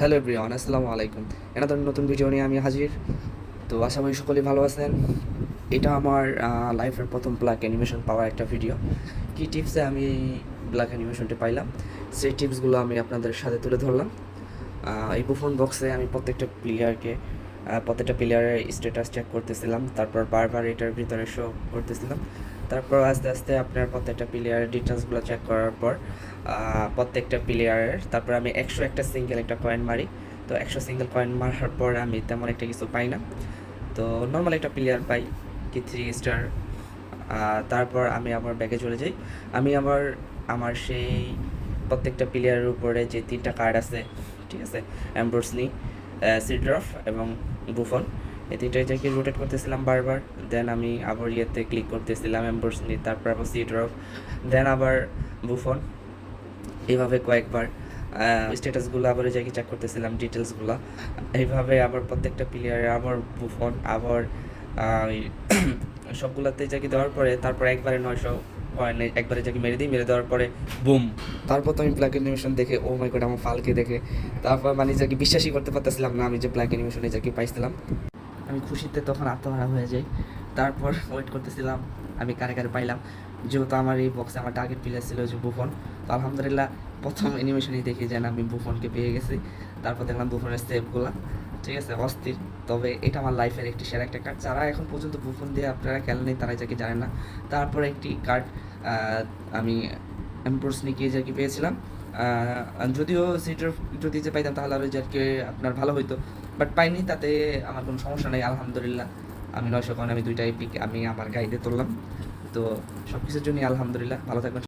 Hello everyone, আসসালামু আলাইকুম। তো নতুন ভিডিও নিয়ে আমি হাজির। তো আশা করি সকলেই ভালো আছেন। এটা আমার লাইফের প্রথম ব্ল্যাক অ্যানিমেশন পাওয়ার একটা ভিডিও কী টিপসে আমি এই ব্ল্যাক অ্যানিমেশনটি পাইলাম? সেই টিপসগুলো আমি আপনাদের সাথে তুলে ধরলাম। এই বুফন বক্সে আমি প্রত্যেকটা প্লেয়ারকে প্রত্যেকটা প্লেয়ারের স্ট্যাটাস চেক করতেছিলাম। তারপর বারবার এটার ভিতরে শো করতেছিলাম। তারপর আস্তে আস্তে আপনার প্রত্যেকটা প্লেয়ারের ডিটেলসগুলো চেক করার পর প্রত্যেকটা প্লেয়ারের তারপর আমি একশো একটা সিঙ্গেল একটা কয়েন মারি। তো একশো সিঙ্গেল কয়েন মারার পর আমি তেমন একটা কিছু পাই না। তো নর্মাল একটা প্লেয়ার পাই, কি থ্রি স্টার তারপর আমি আমার ব্যাগে চলে যাই। আমি আমার আমার সেই প্রত্যেকটা প্লেয়ারের উপরে যে তিনটা কার্ড আছে, ঠিক আছে অ্যাম্ব্রোসনি সিড্রফ এবং বুফন এই তিনটাই জায়গায় রোটেট করতেছিলাম বারবার দেন আমি আবার ইয়েতে ক্লিক করতেছিলাম অ্যাম্ব্রোসনি তারপর আবার সিড্রফ দেন আবার বুফন এইভাবে কয়েকবার স্ট্যাটাসগুলো আবার জায়গায় চেক করতেছিলাম ডিটেলসগুলো এইভাবে আবার প্রত্যেকটা প্লেয়ারে আবার বুফন আবার সবগুলোতে জায়গায় দেওয়ার পরে তারপর একবারে নয়শো কয়েন একবারে জায়গায় মেরে দিই, মেরে দেওয়ার পরে বুম তারপর তো আমি ব্ল্যাক অ্যানিমেশন দেখে ও মাই গড আমার ফালকে দেখে, তারপর মানে যাকে বিশ্বাসই করতে পারতেছিলাম না আমি যে ব্ল্যাক অ্যানিমেশনে যাকে পাইছিলাম। আমি খুশিতে তখন আত্মহারা হয়ে যাই। তারপর ওয়েট করতেছিলাম, আমি কারে কারে পাইলাম। যেহেতু আমার এই বক্সে আমার টার্গেট প্লেয়ার ছিল যে বুফন। তো আলহামদুলিল্লাহ, প্রথম অ্যানিমেশনেই দেখি যেন আমি বুফনকে পেয়ে গেছি। তারপর দেখলাম বুফনের সেভগুলো ঠিক আছে, অস্থির। তবে এটা আমার লাইফের একটি সেরা একটা কার্ড যারা এখন পর্যন্ত বুফন দিয়ে আপনারা খেলেন তারা যাকে জানেন না। তারপর একটি কার্ড আমি এমপ্রোস নিয়ে যাকে পেয়েছিলাম। যদিও সিটের যদি যে পাইতাম তাহলে আরও যাকে আপনার ভালো হইতো। বাট পাইনি, তাতে আমার কোনো সমস্যা নাই, আলহামদুলিল্লাহ। আমি নয়শো কারণে আমি দুইটাই পিক আমি আমার গাইডে তুললাম। তো সব কিছুর জন্যই আলহামদুলিল্লাহ। ভালো থাকবেন।